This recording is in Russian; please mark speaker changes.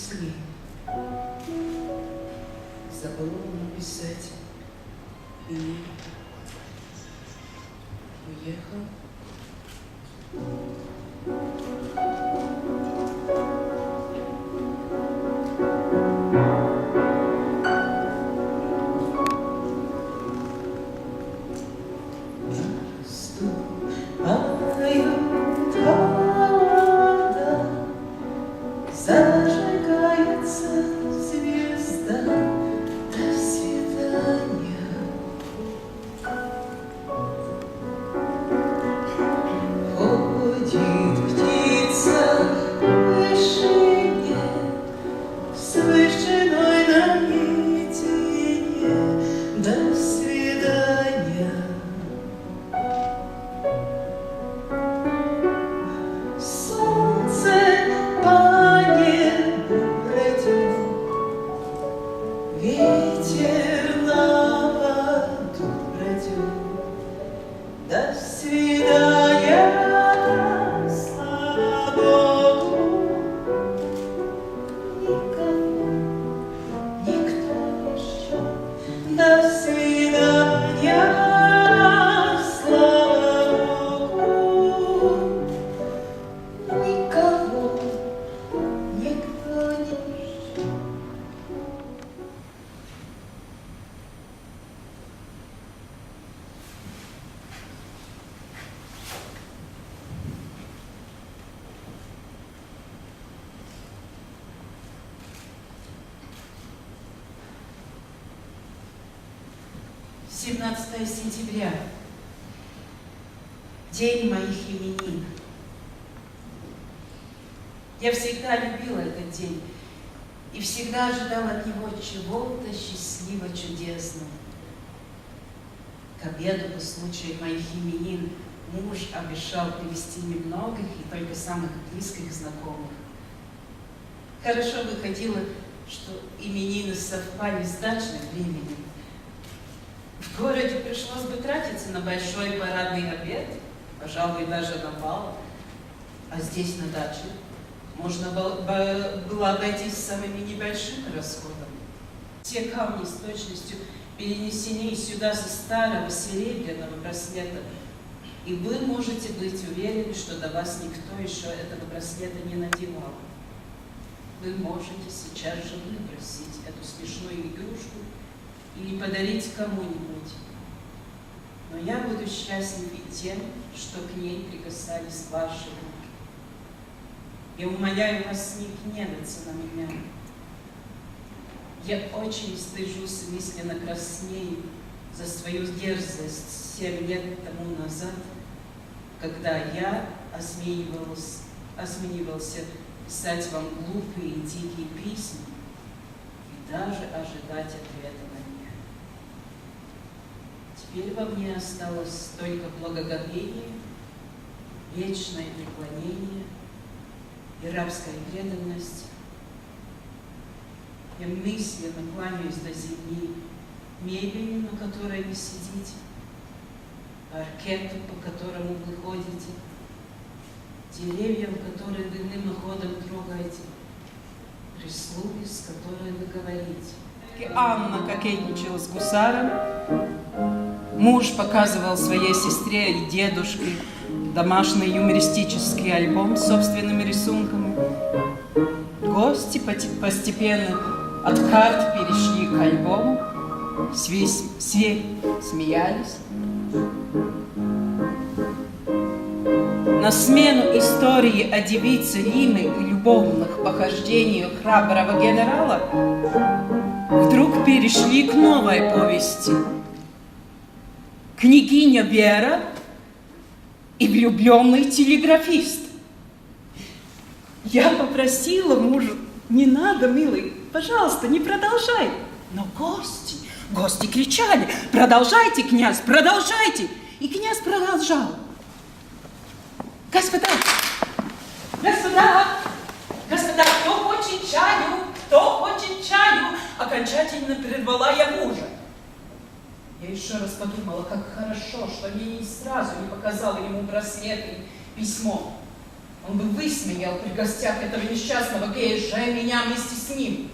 Speaker 1: Забыл заборонено писать. И уехал.
Speaker 2: 17 сентября, день моих именин. Я всегда любила этот день и всегда ожидала от него чего-то счастливо чудесного. К обеду по случаю моих именин муж обещал привести немногих и только самых близких знакомых. Хорошо выходило, что именины совпали с дачным временем. Городе пришлось бы тратиться на большой парадный обед, пожалуй, даже на бал. А здесь, на даче, можно было, бы- было обойтись самыми небольшими расходами. Те камни с точностью перенесены сюда со старого серебряного браслета, и вы можете быть уверены, что до вас никто еще этого браслета не надевал. Вы можете сейчас же выбросить эту смешную игрушку или подарить кому-нибудь. Но я буду счастлив и тем, что к ней прикасались ваши руки. Я умоляю вас не гневаться на меня. Я очень стыжусь мысленно краснею за свою дерзость семь лет тому назад, когда я осмеивался, осмеивался писать вам глупые и дикие письма и даже ожидать ответа. Теперь во мне осталось только благоговение, вечное преклонение и рабская преданность. Я мысленно кланяюсь до земли мебели, на которой вы сидите, паркету, по которому вы ходите, деревьям, которые вы мимоходом трогаете, прислуги, с которой вы говорите. Анна кокетничала с гусаром, муж показывал своей сестре и дедушке домашний юмористический альбом с собственными рисунками. Гости постепенно от карт перешли к альбому, все, все смеялись. На смену истории о девице Римы и любовных похождениях храброго генерала вдруг перешли к новой повести. Княгиня Вера и влюбленный телеграфист. Я попросила мужа, не надо, милый, пожалуйста, не продолжай. Но гости, гости кричали, продолжайте, князь, продолжайте. И князь продолжал. Господа, господа, господа, кто хочет чаю, кто хочет чаю? Окончательно прервала я мужа. Я еще раз подумала, как хорошо, что не сразу не показала ему браслет и письмо. Он бы высмеял при гостях этого несчастного гея, меня вместе с ним.